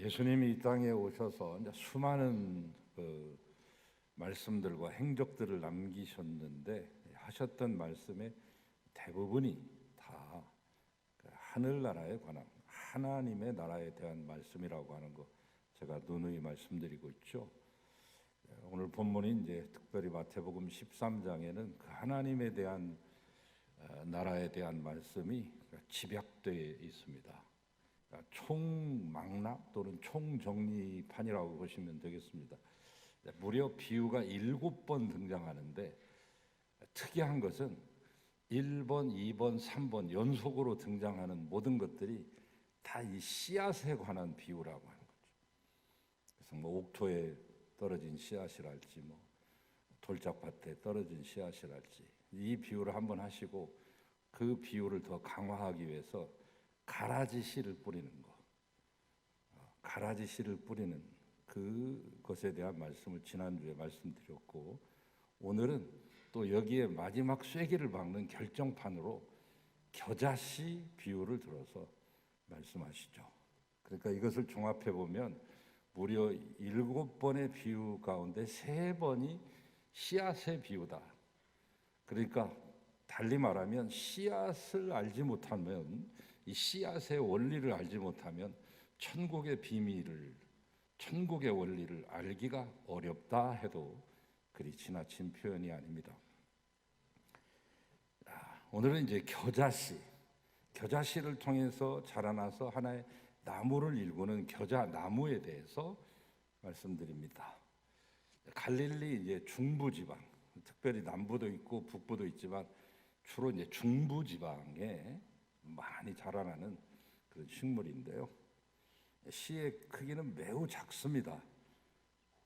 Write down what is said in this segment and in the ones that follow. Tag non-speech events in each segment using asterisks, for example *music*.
예수님이 이 땅에 오셔서 이제 수많은 그 말씀들과 행적들을 남기셨는데 하셨던 말씀의 대부분이 다그 하늘나라에 관한 하나님의 나라에 대한 말씀이라고 하는 거 제가 누누이 말씀드리고 있죠. 오늘 본문이 이제 특별히 마태복음 13장에는 그 하나님에 대한 어, 나라에 대한 말씀이 집약되어 있습니다. 그러니까 총망라 또는 총정리판이라고 보시면 되겠습니다. 무려 비유가 일곱 번 등장하는데 특이한 것은 1번, 2번, 3번 연속으로 등장하는 모든 것들이 다 이 씨앗에 관한 비유라고 하는 거죠. 그래서 뭐 옥토에 떨어진 씨앗이랄지 뭐 돌짝밭에 떨어진 씨앗이랄지 이 비유를 한번 하시고 그 비유를 더 강화하기 위해서 가라지 씨를 뿌리는 거, 어, 가라지 씨를 뿌리는 그것에 대한 말씀을 지난주에 말씀드렸고 오늘은 또 여기에 마지막 쐐기를 박는 결정판으로 겨자씨 비유를 들어서 말씀하시죠. 그러니까 이것을 종합해 보면 무려 일곱 번의 비유 가운데 세 번이 씨앗의 비유다. 그러니까 달리 말하면 씨앗을 알지 못하면 이 씨앗의 원리를 알지 못하면 천국의 비밀을 천국의 원리를 알기가 어렵다 해도 그리 지나친 표현이 아닙니다. 아, 오늘은 이제 겨자씨, 겨자씨를 통해서 자라나서 하나의 나무를 일구는 겨자 나무에 대해서 말씀드립니다. 갈릴리 이제 중부 지방, 특별히 남부도 있고 북부도 있지만 주로 이제 중부 지방에 많이 자라나는 그런 식물인데요. 씨의 크기는 매우 작습니다.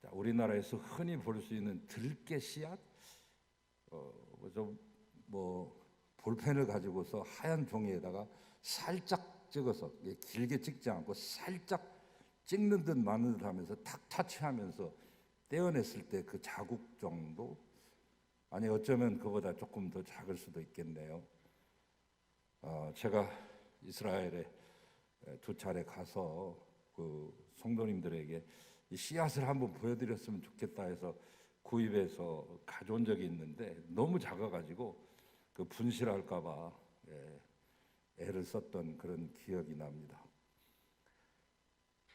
자, 우리나라에서 흔히 볼 수 있는 들깨 씨앗, 어, 좀 뭐 볼펜을 가지고서 하얀 종이에다가 살짝 찍어서 길게 찍지 않고 살짝 찍는 듯 마는 듯 하면서 탁 타치하면서 떼어냈을 때 그 자국 정도 아니 어쩌면 그보다 조금 더 작을 수도 있겠네요. 어, 제가 이스라엘에 두 차례 가서 그 성도님들에게 이 씨앗을 한번 보여드렸으면 좋겠다 해서 구입해서 가져온 적이 있는데 너무 작아가지고 그 분실할까봐 예, 애를 썼던 그런 기억이 납니다.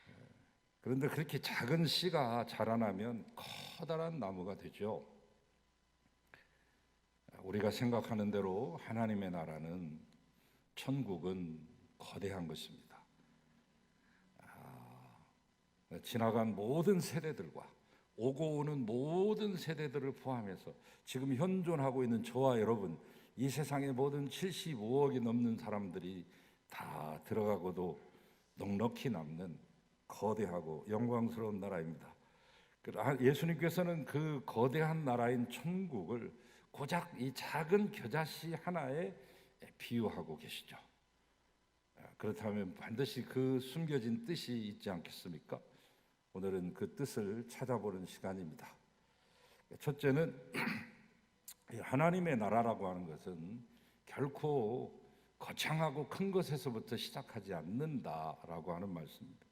예, 그런데 그렇게 작은 씨가 자라나면 커다란 나무가 되죠. 우리가 생각하는 대로 하나님의 나라는 천국은 거대한 것입니다. 아, 지나간 모든 세대들과 오고 오는 모든 세대들을 포함해서 지금 현존하고 있는 저와 여러분 이 세상의 모든 75억이 넘는 사람들이 다 들어가고도 넉넉히 남는 거대하고 영광스러운 나라입니다. 예수님께서는 그 거대한 나라인 천국을 고작 이 작은 겨자씨 하나에 비유하고 계시죠. 그렇다면 반드시 그 숨겨진 뜻이 있지 않겠습니까? 오늘은 그 뜻을 찾아보는 시간입니다. 첫째는 *clears throat* 하나님의 나라라고 하는 것은 결코 거창하고 큰 것에서부터 시작하지 않는다라고 하는 말씀입니다.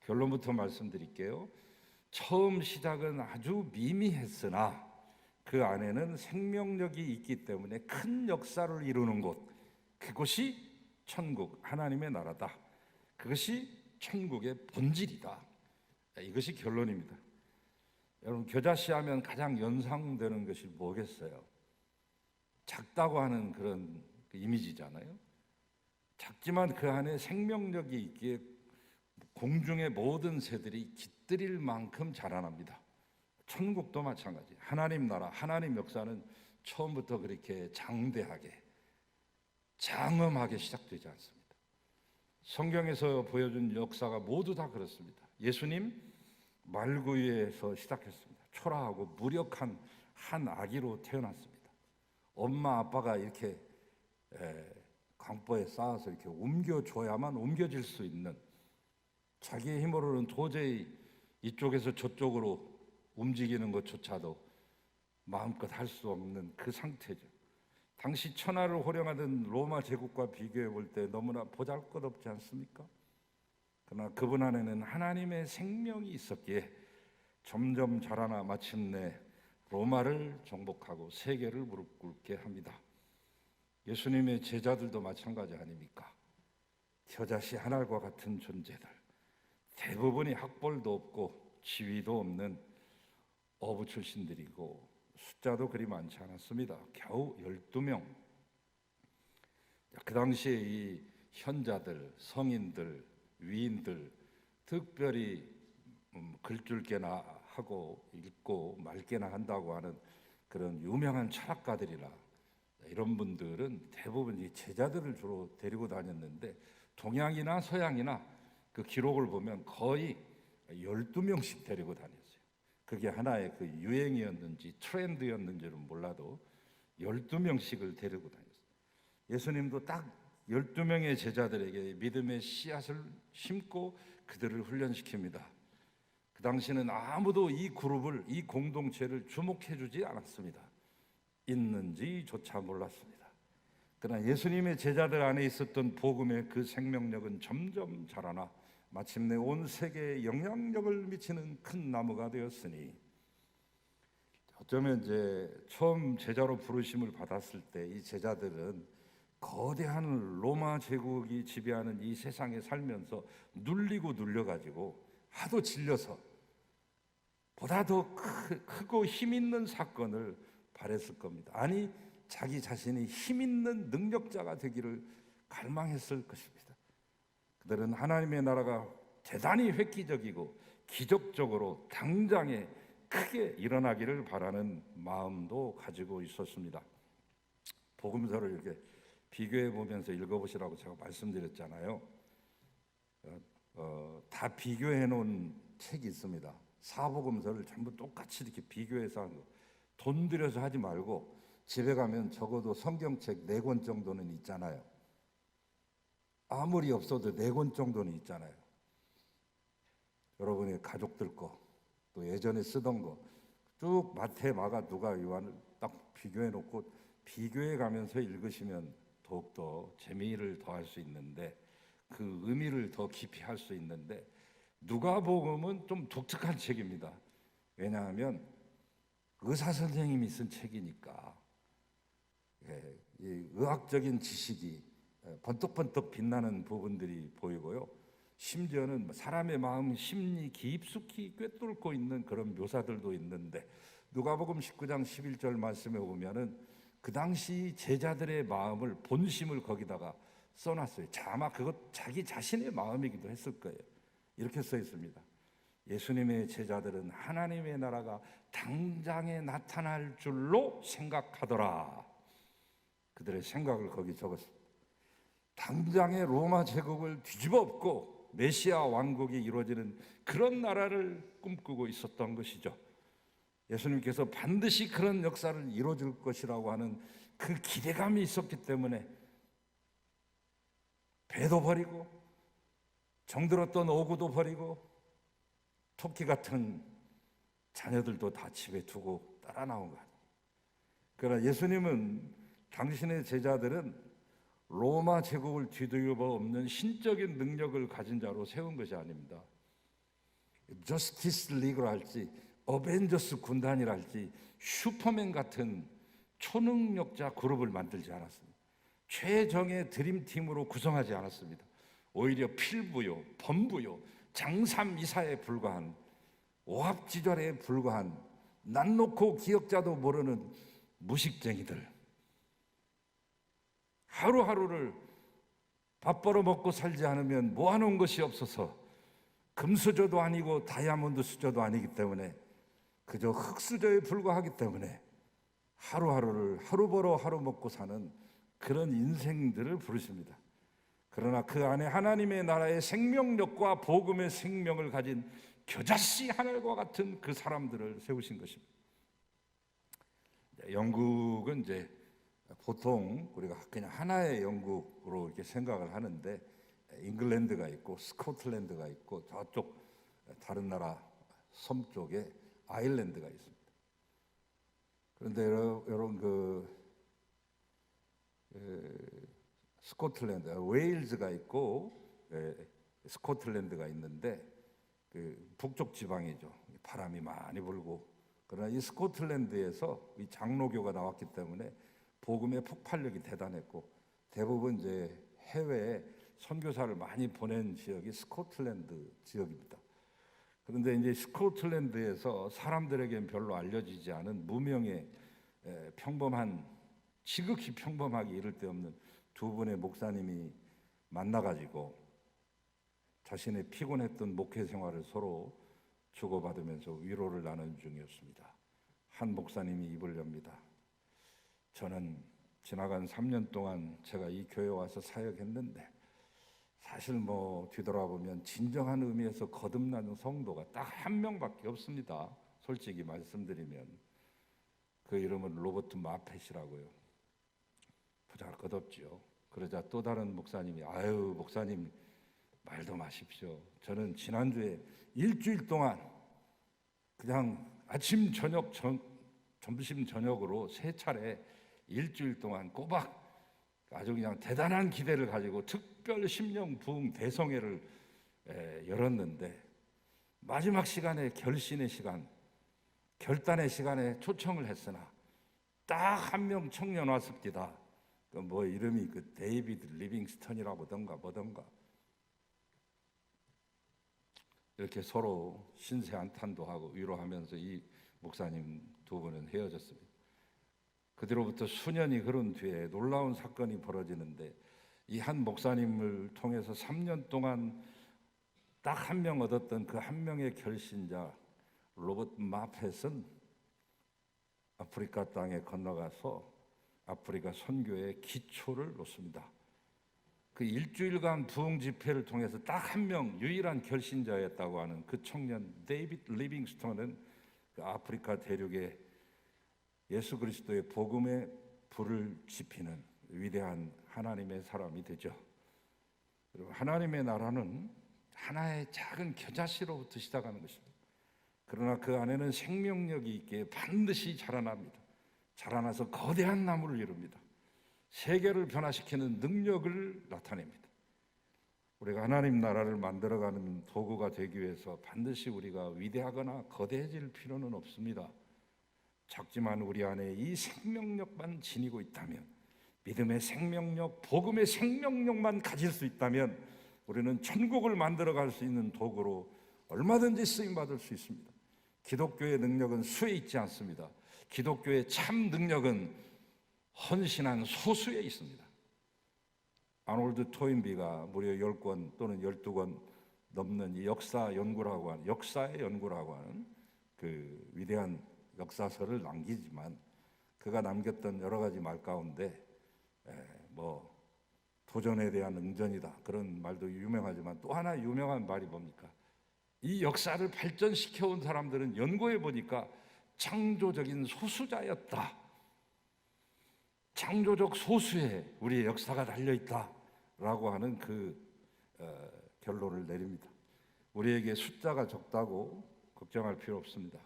결론부터 말씀드릴게요. 처음 시작은 아주 미미했으나 그 안에는 생명력이 있기 때문에 큰 역사를 이루는 곳, 그것이 천국, 하나님의 나라다. 그것이 천국의 본질이다. 이것이 결론입니다. 여러분, 겨자씨 하면 가장 연상되는 것이 뭐겠어요? 작다고 하는 그런 그 이미지잖아요. 작지만 그 안에 생명력이 있기에 공중의 모든 새들이 깃들일 만큼 자라납니다. 천국도 마찬가지. 하나님 나라, 하나님 역사는 처음부터 그렇게 장대하게, 장엄하게 시작되지 않습니다. 성경에서 보여준 역사가 모두 다 그렇습니다. 예수님 말구유에서 시작했습니다. 초라하고 무력한 한 아기로 태어났습니다. 엄마 아빠가 이렇게 강보에 쌓아서 이렇게 옮겨줘야만 옮겨질 수 있는 자기의 힘으로는 도저히 이쪽에서 저쪽으로 움직이는 것조차도 마음껏 할 수 없는 그 상태죠. 당시 천하를 호령하던 로마 제국과 비교해 볼 때 너무나 보잘것없지 않습니까? 그러나 그분 안에는 하나님의 생명이 있었기에 점점 자라나 마침내 로마를 정복하고 세계를 무릎 꿇게 합니다. 예수님의 제자들도 마찬가지 아닙니까? 겨자씨 하늘과 같은 존재들. 대부분이 학벌도 없고 지위도 없는 어부 출신들이고 숫자도 그리 많지 않았습니다. 겨우 12명. 그 당시에 이 현자들, 성인들, 위인들 특별히 음, 글줄 깨나 하고 읽고 말게나 한다고 하는 그런 유명한 철학가들이라 이런 분들은 대부분 이 제자들을 주로 데리고 다녔는데 동양이나 서양이나 그 기록을 보면 거의 12명씩 데리고 다녔어요. 그게 하나의 그 유행이었는지 트렌드였는지는 몰라도 12명씩을 데리고 다녔어요. 예수님도 딱 12명의 제자들에게 믿음의 씨앗을 심고 그들을 훈련시킵니다. 그 당시는 아무도 이 그룹을 이 공동체를 주목해 주지 않았습니다. 있는지조차 몰랐습니다. 그러나 예수님의 제자들 안에 있었던 복음의 그 생명력은 점점 자라나 마침내 온 세계에 영향력을 미치는 큰 나무가 되었으니 어쩌면 이제 처음 제자로 부르심을 받았을 때 이 제자들은 거대한 로마 제국이 지배하는 이 세상에 살면서 눌리고 눌려가지고 하도 질려서 보다 더 크, 크고 힘 있는 사건을 바랬을 겁니다. 아니 자기 자신이 힘 있는 능력자가 되기를 갈망했을 것입니다. 그들은 하나님의 나라가 대단히 획기적이고 기적적으로 당장에 크게 일어나기를 바라는 마음도 가지고 있었습니다. 복음서를 이렇게 비교해 보면서 읽어보시라고 제가 말씀드렸잖아요. 어, 어, 다 비교해 놓은 책이 있습니다. 사복음서를 전부 똑같이 이렇게 비교해서 한 거. 돈 들여서 하지 말고 집에 가면 적어도 성경책 네 권 정도는 있잖아요. 아무리 없어도 네 권 정도는 있잖아요. 여러분의 가족들 거, 또 예전에 쓰던 거, 쭉 마태, 마가, 누가, 요한을 딱 비교해 놓고 비교해 가면서 읽으시면 더욱더 재미를 더할 수 있는데 그 의미를 더 깊이 할 수 있는데 누가복음은 좀 독특한 책입니다. 왜냐하면 의사 선생님이 쓴 책이니까 예, 이 의학적인 지식이 예, 번뜩번뜩 빛나는 부분들이 보이고요. 심지어는 사람의 마음 심리 깊숙이 꿰뚫고 있는 그런 묘사들도 있는데 누가복음 19장 11절 말씀에 보면은 그 당시 제자들의 마음을 본심을 거기다가 써놨어요. 자, 아마 그것 자기 자신의 마음이기도 했을 거예요. 이렇게 써 있습니다. 예수님의 제자들은 하나님의 나라가 당장에 나타날 줄로 생각하더라. 그들의 생각을 거기 적었습니다. 당장에 로마 제국을 뒤집어 엎고 메시아 왕국이 이루어지는 그런 나라를 꿈꾸고 있었던 것이죠. 예수님께서 반드시 그런 역사를 이루어줄 것이라고 하는 그 기대감이 있었기 때문에 배도 버리고 정들었던 오구도 버리고 토끼 같은 자녀들도 다 집에 두고 따라 나온 것 아니에요. 그러나 예수님은 당신의 제자들은 로마 제국을 뒤돌려 없는 신적인 능력을 가진 자로 세운 것이 아닙니다. 저스티스 리그로 할지 어벤져스 군단이랄지 슈퍼맨 같은 초능력자 그룹을 만들지 않았습니다. 최정의 드림팀으로 구성하지 않았습니다. 오히려 필부요, 범부요, 장삼 이사에 불과한 오합지졸에 불과한 난 놓고 기억자도 모르는 무식쟁이들 하루하루를 밥 벌어 먹고 살지 않으면 모아놓은 것이 없어서 금수저도 아니고 다이아몬드 수저도 아니기 때문에 그저 흙수저에 불과하기 때문에 하루하루를 하루 벌어 하루 먹고 사는 그런 인생들을 부르십니다. 그러나 그 안에 하나님의 나라의 생명력과 복음의 생명을 가진 겨자씨 하늘과 같은 그 사람들을 세우신 것입니다. 영국은 이제 보통 우리가 그냥 하나의 영국으로 이렇게 생각을 하는데 잉글랜드가 있고 스코틀랜드가 있고 저쪽 다른 나라 섬 쪽에 아일랜드가 있습니다. 그런데 여러분 그 에, 스코틀랜드, 웨일즈가 있고 에, 스코틀랜드가 있는데 그 북쪽 지방이죠. 바람이 많이 불고 그러나 이 스코틀랜드에서 이 장로교가 나왔기 때문에 복음의 폭발력이 대단했고 대부분 이제 해외에 선교사를 많이 보낸 지역이 스코틀랜드 지역입니다. 그런데 이제 스코틀랜드에서 사람들에겐 별로 알려지지 않은 무명의 에, 평범한 지극히 평범하게 이를 데 없는 두 분의 목사님이 만나가지고 자신의 피곤했던 목회 생활을 서로 주고받으면서 위로를 나눈 중이었습니다. 한 목사님이 입을 엽니다. 저는 지나간 3년 동안 제가 이 교회 와서 사역했는데 사실 뭐 뒤돌아보면 진정한 의미에서 거듭나는 성도가 딱 한 명밖에 없습니다. 솔직히 말씀드리면 그 이름은 로버트 마펫이라고요. 부잘 것 없지요. 그러자 또 다른 목사님이 아유 목사님 말도 마십시오. 저는 지난주에 일주일 동안 그냥 아침 저녁 전, 점심 저녁으로 세 차례 일주일 동안 꼬박 아주 그냥 대단한 기대를 가지고 특별 심령 부흥 대성회를 에, 열었는데 마지막 시간에 결신의 시간, 결단의 시간에 초청을 했으나 딱 한 명 청년 왔습니다. 그 뭐 이름이 그 데이비드 리빙스턴이라고던가 뭐던가 이렇게 서로 신세 한탄도 하고 위로하면서 이 목사님 두 분은 헤어졌습니다. 그 뒤로부터 수년이 흐른 뒤에 놀라운 사건이 벌어지는데 이 한 목사님을 통해서 3년 동안 딱 한 명 얻었던 그 한 명의 결신자 로버트 마펫은 아프리카 땅에 건너가서 아프리카 선교의 기초를 놓습니다. 그 일주일간 부흥 집회를 통해서 딱 한 명 유일한 결신자였다고 하는 그 청년 데이비드 리빙스톤은 그 아프리카 대륙에 예수 그리스도의 복음의 불을 지피는 위대한 하나님의 사람이 되죠. 하나님의 나라는 하나의 작은 겨자씨로부터 시작하는 것입니다. 그러나 그 안에는 생명력이 있게 반드시 자라납니다. 자라나서 거대한 나무를 이룹니다. 세계를 변화시키는 능력을 나타냅니다. 우리가 하나님 나라를 만들어가는 도구가 되기 위해서 반드시 우리가 위대하거나 거대해질 필요는 없습니다. 작지만 우리 안에 이 생명력만 지니고 있다면, 믿음의 생명력, 복음의 생명력만 가질 수 있다면, 우리는 천국을 만들어 갈 수 있는 도구로 얼마든지 쓰임 받을 수 있습니다. 기독교의 능력은 수에 있지 않습니다. 기독교의 참 능력은 헌신한 소수에 있습니다. 아놀드 토인비가 무려 10권 또는 12권 넘는 이 역사 연구라고 하는 역사의 연구라고 하는 그 위대한 역사서를 남기지만 그가 남겼던 여러 가지 말 가운데 에, 뭐 도전에 대한 응전이다 그런 말도 유명하지만 또 하나 유명한 말이 뭡니까? 이 역사를 발전시켜 온 사람들은 연구해 보니까 창조적인 소수자였다. 창조적 소수에 우리의 역사가 달려 있다라고 하는 그 어, 결론을 내립니다. 우리에게 숫자가 적다고 걱정할 필요 없습니다.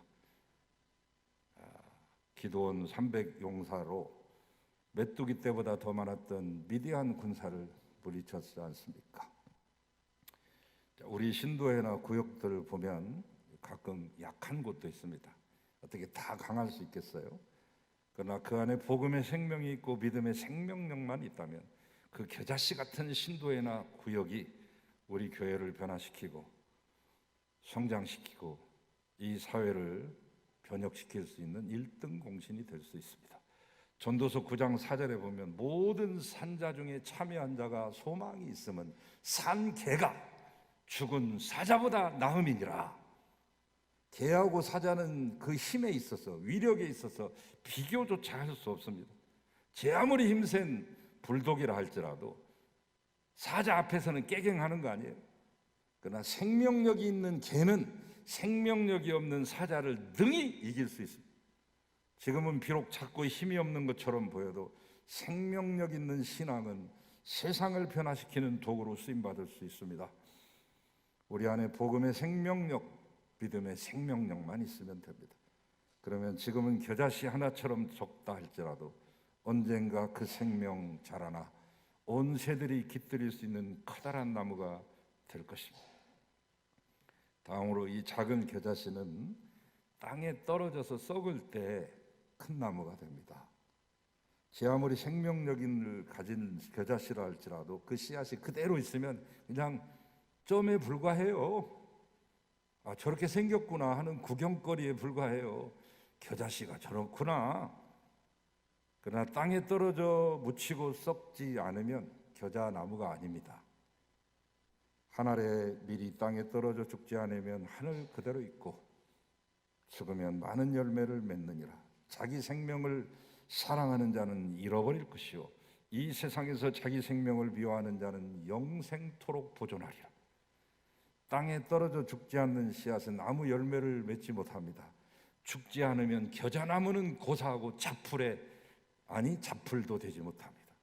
아, 기도원 300 용사로 메뚜기 때보다 더 많았던 미디안 군사를 물리쳤지 않습니까? 자, 우리 신도회나 구역들을 보면 가끔 약한 곳도 있습니다. 어떻게 다 강할 수 있겠어요? 그러나 그 안에 복음의 생명이 있고 믿음의 생명력만 있다면 그 겨자씨 같은 신도회나 구역이 우리 교회를 변화시키고 성장시키고 이 사회를 변혁시킬 수 있는 일등 공신이 될 수 있습니다. 전도서 9장 4절에 보면 모든 산자 중에 참여한 자가 소망이 있으면 산 개가 죽은 사자보다 나음이니라. 개하고 사자는 그 힘에 있어서 위력에 있어서 비교조차 할 수 없습니다. 제 아무리 힘센 불독이라 할지라도 사자 앞에서는 깨갱하는 거 아니에요. 그러나 생명력이 있는 개는 생명력이 없는 사자를 능히 이길 수 있습니다. 지금은 비록 작고 힘이 없는 것처럼 보여도 생명력 있는 신앙은 세상을 변화시키는 도구로 쓰임 받을 수 있습니다. 우리 안에 복음의 생명력, 믿음의 생명력만 있으면 됩니다. 그러면 지금은 겨자씨 하나처럼 적다 할지라도 언젠가 그 생명 자라나 온 새들이 깃들일 수 있는 커다란 나무가 될 것입니다. 다음으로 이 작은 겨자씨는 땅에 떨어져서 썩을 때 큰 나무가 됩니다. 제 아무리 생명력을 가진 겨자씨라 할지라도 그 씨앗이 그대로 있으면 그냥 점에 불과해요. 아, 저렇게 생겼구나 하는 구경거리에 불과해요. 겨자씨가 저렇구나. 그러나 땅에 떨어져 묻히고 썩지 않으면 겨자나무가 아닙니다. 한 알의 밀이 땅에 떨어져 죽지 않으면 하늘 그대로 있고 죽으면 많은 열매를 맺느니라. 자기 생명을 사랑하는 자는 잃어버릴 것이요 이 세상에서 자기 생명을 미워하는 자는 영생토록 보존하리라. 땅에 떨어져 죽지 않는 씨앗은 아무 열매를 맺지 못합니다. 죽지 않으면 겨자나무는 고사하고 자풀에 아니 자풀도 되지 못합니다.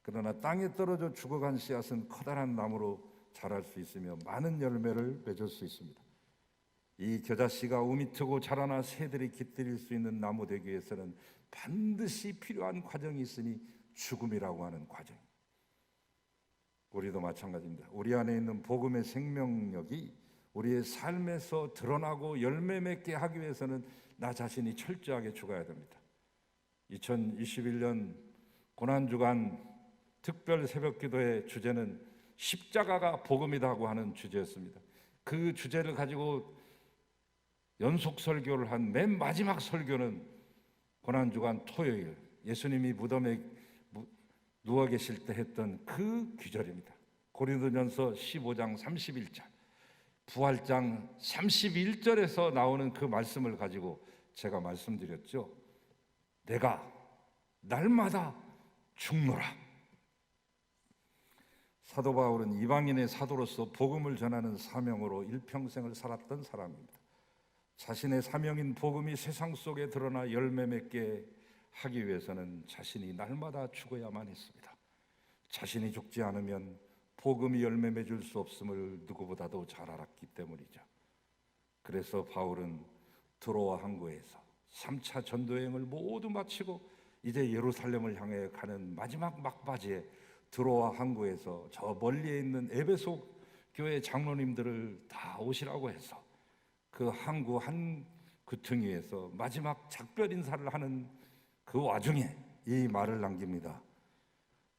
그러나 땅에 떨어져 죽어간 씨앗은 커다란 나무로 자랄 수 있으며 많은 열매를 맺을 수 있습니다. 이 겨자씨가 우미 트고 자라나 새들이 깃들일 수 있는 나무 되기 위해서는 반드시 필요한 과정이 있으니 죽음이라고 하는 과정. 우리도 마찬가지입니다. 우리 안에 있는 복음의 생명력이 우리의 삶에서 드러나고 열매 맺게 하기 위해서는 나 자신이 철저하게 죽어야 됩니다. 2021년 고난 주간 특별 새벽 기도의 주제는 십자가가 복음이다고 하는 주제였습니다. 그 주제를 가지고 연속 설교를 한 맨 마지막 설교는 고난 주간 토요일 예수님이 무덤에 누워 계실 때 했던 그 귀절입니다. 고린도전서 15장 31절 부활장 31절에서 나오는 그 말씀을 가지고 제가 말씀드렸죠. 내가 날마다 죽노라. 사도 바울은 이방인의 사도로서 복음을 전하는 사명으로 일평생을 살았던 사람입니다. 자신의 사명인 복음이 세상 속에 드러나 열매 맺게 하기 위해서는 자신이 날마다 죽어야만 했습니다. 자신이 죽지 않으면 복음이 열매 맺을 수 없음을 누구보다도 잘 알았기 때문이죠. 그래서 바울은 드로아 항구에서 3차 전도여행을 모두 마치고 이제 예루살렘을 향해 가는 마지막 막바지에 드로아 항구에서 저 멀리에 있는 에베소 교회 장로님들을 다 오시라고 해서 그 항구 한 구퉁이에서 마지막 작별 인사를 하는 그 와중에 이 말을 남깁니다.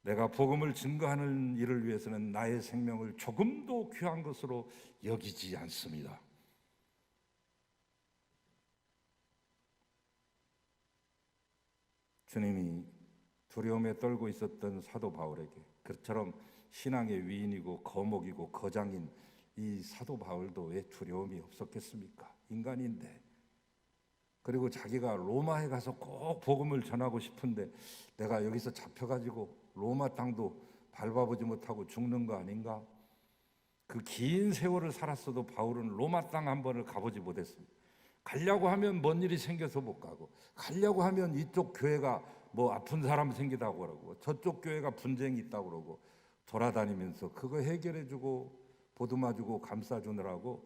내가 복음을 증거하는 일을 위해서는 나의 생명을 조금도 귀한 것으로 여기지 않습니다. 주님이 두려움에 떨고 있었던 사도 바울에게 그처럼 신앙의 위인이고 거목이고 거장인 이 사도 바울도 왜 두려움이 없었겠습니까? 인간인데. 그리고 자기가 로마에 가서 꼭 복음을 전하고 싶은데 내가 여기서 잡혀가지고 로마 땅도 밟아보지 못하고 죽는 거 아닌가? 그 긴 세월을 살았어도 바울은 로마 땅 한 번을 가보지 못했습니다. 가려고 하면 뭔 일이 생겨서 못 가고, 가려고 하면 이쪽 교회가 뭐 아픈 사람 생기다고 그러고, 저쪽 교회가 분쟁이 있다고 그러고, 돌아다니면서 그거 해결해주고, 보듬어주고, 감싸주느라고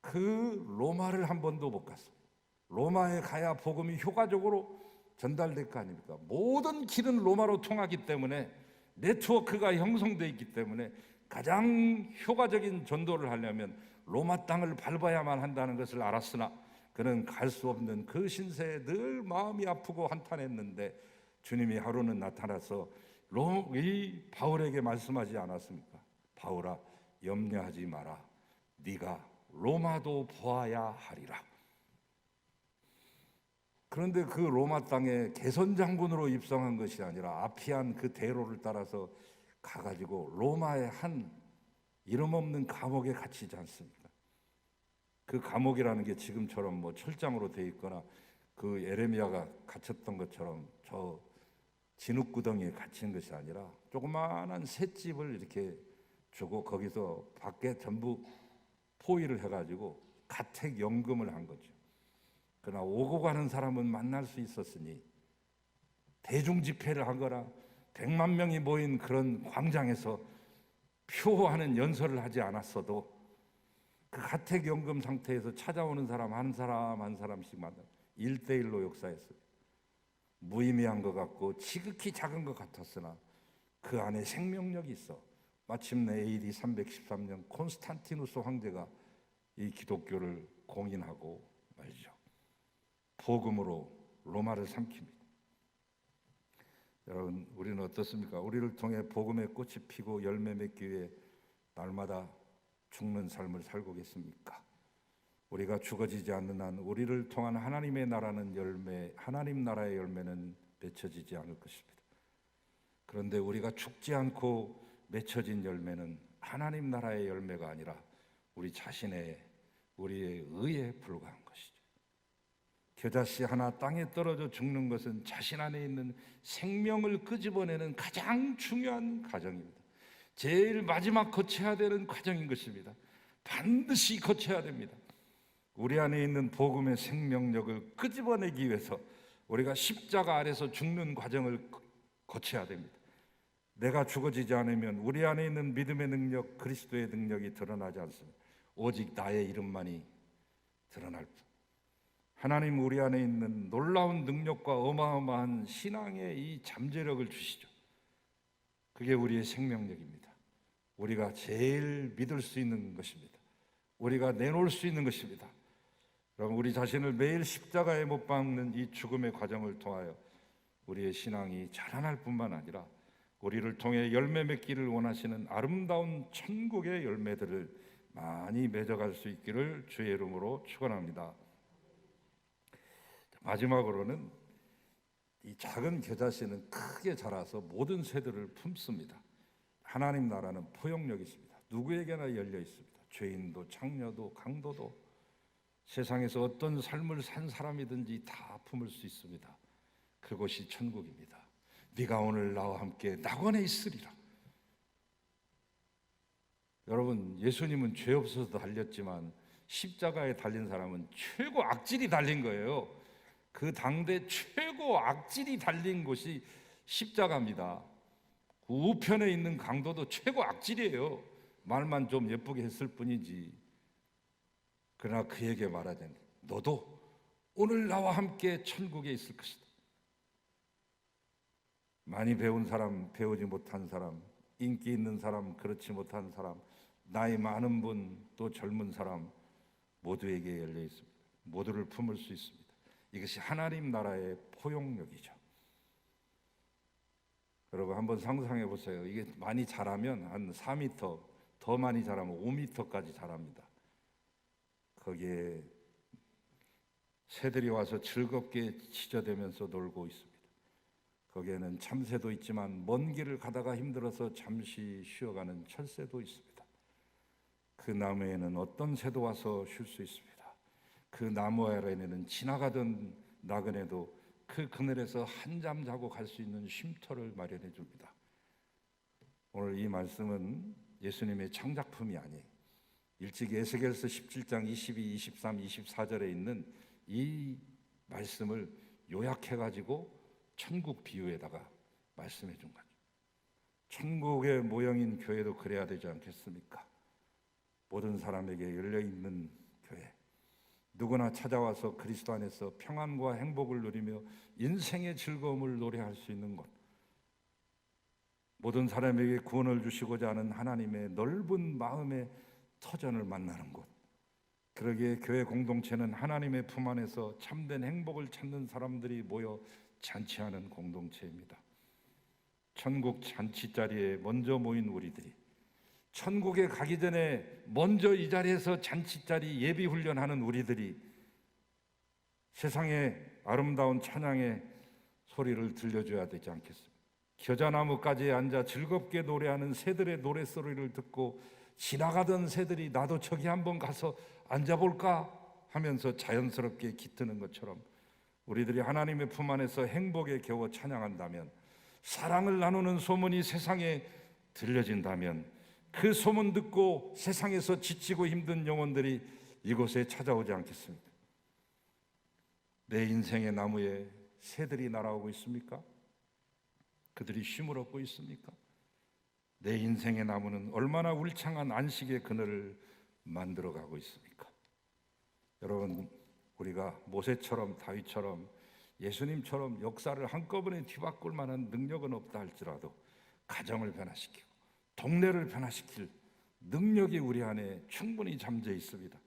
그 로마를 한 번도 못 갔습니다. 로마에 가야 복음이 효과적으로 전달될 거 아닙니까? 모든 길은 로마로 통하기 때문에 네트워크가 형성되어 있기 때문에 가장 효과적인 전도를 하려면 로마 땅을 밟아야만 한다는 것을 알았으나 그는 갈 수 없는 그 신세에 늘 마음이 아프고 한탄했는데 주님이 하루는 나타나서 로, 이 바울에게 말씀하지 않았습니까? 바울아 염려하지 마라. 네가 로마도 보아야 하리라. 그런데 그 로마 땅에 개선 장군으로 입성한 것이 아니라 아피안 그 대로를 따라서 가가지고 로마의 한 이름 없는 감옥에 갇히지 않습니까? 그 감옥이라는 게 지금처럼 뭐 철장으로 돼 있거나 그 에레미야가 갇혔던 것처럼 저 진흙구덩이에 갇힌 것이 아니라 조그마한 셋집을 이렇게 주고 거기서 밖에 전부 포위를 해가지고 가택 연금을 한 거죠. 그러나 오고 가는 사람은 만날 수 있었으니 대중 집회를 하거나 백만 명이 모인 그런 광장에서 표하는 연설을 하지 않았어도 그 가택 연금 상태에서 찾아오는 사람 한 사람 한 사람씩 만나 일대일로 역사했어요. 무의미한 것 같고 지극히 작은 것 같았으나 그 안에 생명력이 있어 마침내 AD 313년 콘스탄티누스 황제가 이 기독교를 공인하고 말이죠. 복음으로 로마를 삼킵니다. 여러분, 우리는 어떻습니까? 우리를 통해 복음의 꽃이 피고 열매 맺기 위해 날마다 죽는 삶을 살고겠습니까? 우리가 죽어지지 않는 한 우리를 통한 하나님의 나라는 열매, 하나님 나라의 열매는 맺혀지지 않을 것입니다. 그런데 우리가 죽지 않고 맺혀진 열매는 하나님 나라의 열매가 아니라 우리 자신의 우리의 의에 불과한 것이죠. 겨자씨 하나 땅에 떨어져 죽는 것은 자신 안에 있는 생명을 끄집어내는 가장 중요한 과정입니다. 제일 마지막 거쳐야 되는 과정인 것입니다. 반드시 거쳐야 됩니다. 우리 안에 있는 복음의 생명력을 끄집어내기 위해서 우리가 십자가 아래서 죽는 과정을 거쳐야 됩니다. 내가 죽어지지 않으면 우리 안에 있는 믿음의 능력, 그리스도의 능력이 드러나지 않습니다. 오직 나의 이름만이 드러날 뿐. 하나님 우리 안에 있는 놀라운 능력과 어마어마한 신앙의 이 잠재력을 주시죠. 그게 우리의 생명력입니다. 우리가 제일 믿을 수 있는 것입니다. 우리가 내놓을 수 있는 것입니다. 여러분 우리 자신을 매일 십자가에 못 박는 이 죽음의 과정을 통하여 우리의 신앙이 자라날 뿐만 아니라 우리를 통해 열매 맺기를 원하시는 아름다운 천국의 열매들을 많이 맺어갈 수 있기를 주의 이름으로 축원합니다. 마지막으로는 이 작은 겨자씨는 크게 자라서 모든 새들을 품습니다. 하나님 나라는 포용력이 있습니다. 누구에게나 열려 있습니다. 죄인도 창녀도 강도도 세상에서 어떤 삶을 산 사람이든지 다 품을 수 있습니다. 그곳이 천국입니다. 네가 오늘 나와 함께 낙원에 있으리라. 여러분 예수님은 죄 없어서 달렸지만 십자가에 달린 사람은 최고 악질이 달린 거예요. 그 당대 최고 악질이 달린 곳이 십자가입니다. 그 우편에 있는 강도도 최고 악질이에요. 말만 좀 예쁘게 했을 뿐이지. 그러나 그에게 말하자니 너도 오늘 나와 함께 천국에 있을 것이다. 많이 배운 사람, 배우지 못한 사람, 인기 있는 사람, 그렇지 못한 사람, 나이 많은 분, 또 젊은 사람 모두에게 열려 있습니다. 모두를 품을 수 있습니다. 이것이 하나님 나라의 포용력이죠. 여러분 한번 상상해 보세요. 이게 많이 자라면 한 4m, 더 많이 자라면 5m까지 자랍니다. 거기에 새들이 와서 즐겁게 지저대면서 놀고 있습니다. 거기에는 참새도 있지만 먼 길을 가다가 힘들어서 잠시 쉬어가는 철새도 있습니다. 그 나무에는 어떤 새도 와서 쉴 수 있습니다. 그 나무 아래에는 지나가던 나그네도 그 그늘에서 한잠 자고 갈 수 있는 쉼터를 마련해 줍니다. 오늘 이 말씀은 예수님의 창작품이 아니에요. 일찍 에스겔서 17장 22, 23, 24절에 있는 이 말씀을 요약해 가지고 천국 비유에다가 말씀해 준 거죠. 천국의 모형인 교회도 그래야 되지 않겠습니까? 모든 사람에게 열려 있는 교회. 누구나 찾아와서 그리스도 안에서 평안과 행복을 누리며 인생의 즐거움을 노래할 수 있는 곳. 모든 사람에게 구원을 주시고자 하는 하나님의 넓은 마음의 터전을 만나는 곳. 그러기에 교회 공동체는 하나님의 품 안에서 참된 행복을 찾는 사람들이 모여 잔치하는 공동체입니다. 천국 잔치 자리에 먼저 모인 우리들이 천국에 가기 전에 먼저 이 자리에서 잔치 자리 예비 훈련하는 우리들이 세상의 아름다운 찬양의 소리를 들려줘야 되지 않겠습니까? 겨자나무까지 앉아 즐겁게 노래하는 새들의 노래 소리를 듣고 지나가던 새들이 나도 저기 한번 가서 앉아볼까 하면서 자연스럽게 깃드는 것처럼 우리들이 하나님의 품 안에서 행복에 겨워 찬양한다면 사랑을 나누는 소문이 세상에 들려진다면 그 소문 듣고 세상에서 지치고 힘든 영혼들이 이곳에 찾아오지 않겠습니까? 내 인생의 나무에 새들이 날아오고 있습니까? 그들이 쉼을 얻고 있습니까? 내 인생의 나무는 얼마나 울창한 안식의 그늘을 만들어 가고 있습니까? 여러분 우리가 모세처럼 다윗처럼 예수님처럼 역사를 한꺼번에 뒤바꿀 만한 능력은 없다 할지라도 가정을 변화시키고 동네를 변화시킬 능력이 우리 안에 충분히 잠재 있습니다.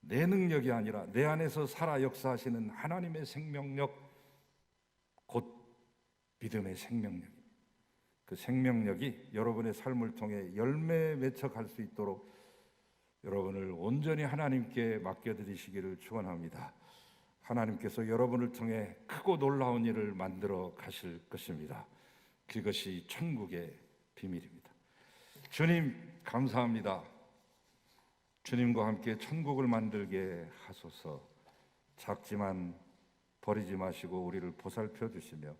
내 능력이 아니라 내 안에서 살아 역사하시는 하나님의 생명력 곧 믿음의 생명력입니다. 그 생명력이 여러분의 삶을 통해 열매 맺혀 갈 수 있도록 여러분을 온전히 하나님께 맡겨드리시기를 축원합니다. 하나님께서 여러분을 통해 크고 놀라운 일을 만들어 가실 것입니다. 그것이 천국의 비밀입니다. 주님 감사합니다. 주님과 함께 천국을 만들게 하소서. 작지만 버리지 마시고 우리를 보살펴 주시며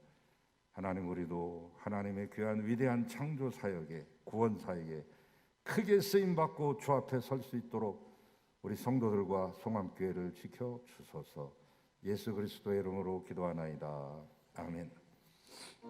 하나님 우리도 하나님의 귀한 위대한 창조 사역에 구원 사역에 크게 쓰임 받고 주 앞에 설 수 있도록 우리 성도들과 송암교회를 지켜 주소서. 예수 그리스도의 이름으로 기도하나이다. 아멘.